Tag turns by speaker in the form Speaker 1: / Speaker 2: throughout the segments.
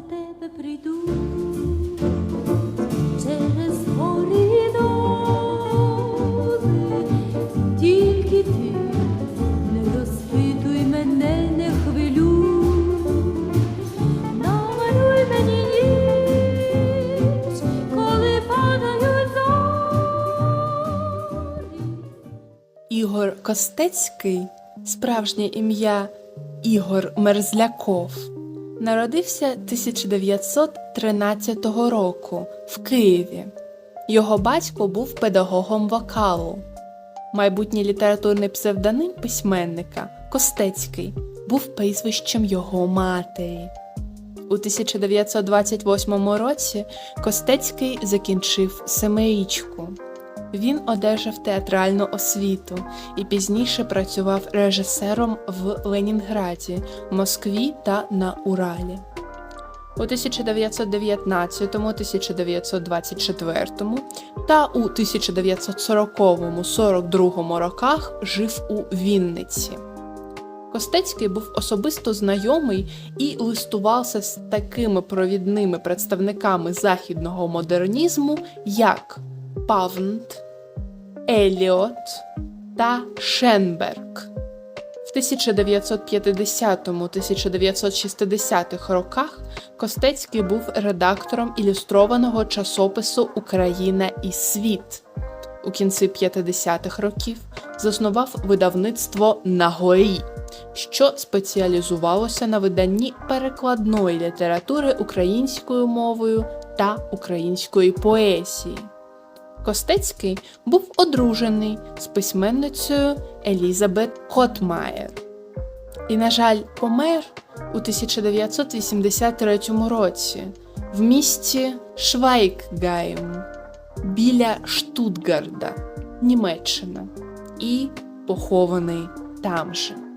Speaker 1: за тебе прийду. Через гори тільки ти не розпитуй мене, не хвилюй, намалюй мені коли падають.
Speaker 2: Ігор Костецький, справжнє ім'я Ігор Мерзляков, народився 1913 року в Києві. Його батько був педагогом вокалу. Майбутній літературний псевдоним письменника Костецький був прізвищем його матері. У 1928 році Костецький закінчив семирічку. Він одержав театральну освіту і пізніше працював режисером в Ленінграді, Москві та на Уралі. У 1919-1924 та у 1940-42 роках жив у Вінниці. Костецький був особисто знайомий і листувався з такими провідними представниками західного модернізму, як Павнт, Еліот та Шенберг. В 1950-1960 роках Костецький був редактором ілюстрованого часопису Україна і світ. У кінці 50-х років заснував видавництво На горі, що спеціалізувалося на виданні перекладної літератури українською мовою та української поезії. Костецький був одружений з письменницею Елізабет Хотмаєр. І, на жаль, помер у 1983 році в місті Швайкгайм біля Штутгарда, Німеччина, і похований там же.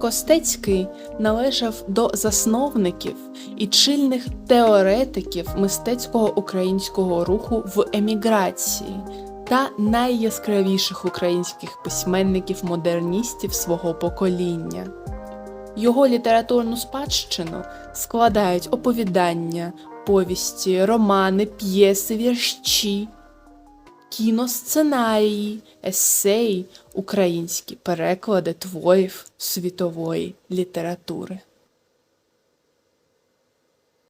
Speaker 2: Костецький належав до засновників і чільних теоретиків мистецького українського руху в еміграції та найяскравіших українських письменників-модерністів свого покоління. Його літературну спадщину складають оповідання, повісті, романи, п'єси, вірші, кіносценарії, есеї, українські переклади творів світової літератури.